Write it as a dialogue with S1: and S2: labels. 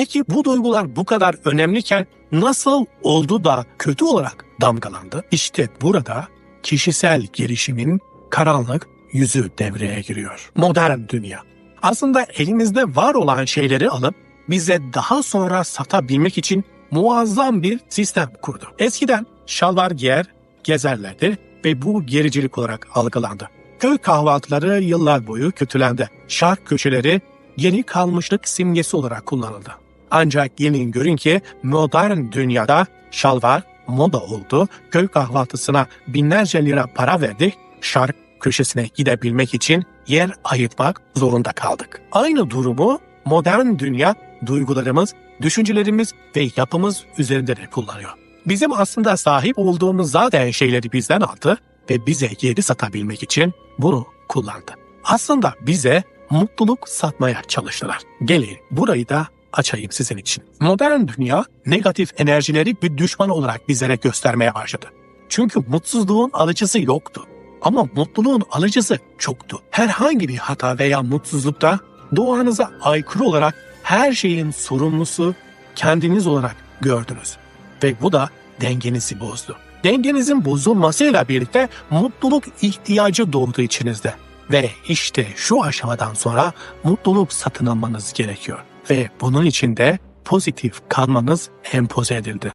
S1: Peki bu duygular bu kadar önemliyken nasıl oldu da kötü olarak damgalandı? İşte burada kişisel gelişimin karanlık yüzü devreye giriyor. Modern dünya. Aslında elimizde var olan şeyleri alıp bize daha sonra satabilmek için muazzam bir sistem kurdu. Eskiden şalvar giyer, gezerlerdi ve bu gericilik olarak algılandı. Köy kahvaltıları yıllar boyu kötülendi. Şark köşeleri geri kalmışlık simgesi olarak kullanıldı. Ancak gelin görün ki modern dünyada şalvar moda oldu. Köy kahvaltısına binlerce lira para verdik. Şark köşesine gidebilmek için yer ayırmak zorunda kaldık. Aynı durumu modern dünya duygularımız, düşüncelerimiz ve yapımız üzerinde de kullanıyor. Bizim aslında sahip olduğumuz zaten şeyleri bizden aldı ve bize geri satabilmek için bunu kullandı. Aslında bize mutluluk satmaya çalıştılar. Gelin burayı da açayım sizin için. Modern dünya negatif enerjileri bir düşman olarak bizlere göstermeye başladı. Çünkü mutsuzluğun alıcısı yoktu. Ama mutluluğun alıcısı çoktu. Herhangi bir hata veya mutsuzlukta doğanıza aykırı olarak her şeyin sorumlusu kendiniz olarak gördünüz. Ve bu da dengenizi bozdu. Dengenizin bozulmasıyla birlikte mutluluk ihtiyacı doğdu içinizde. Ve işte şu aşamadan sonra mutluluk satın almanız gerekiyor. Ve bunun için de pozitif kalmanız empoze edildi.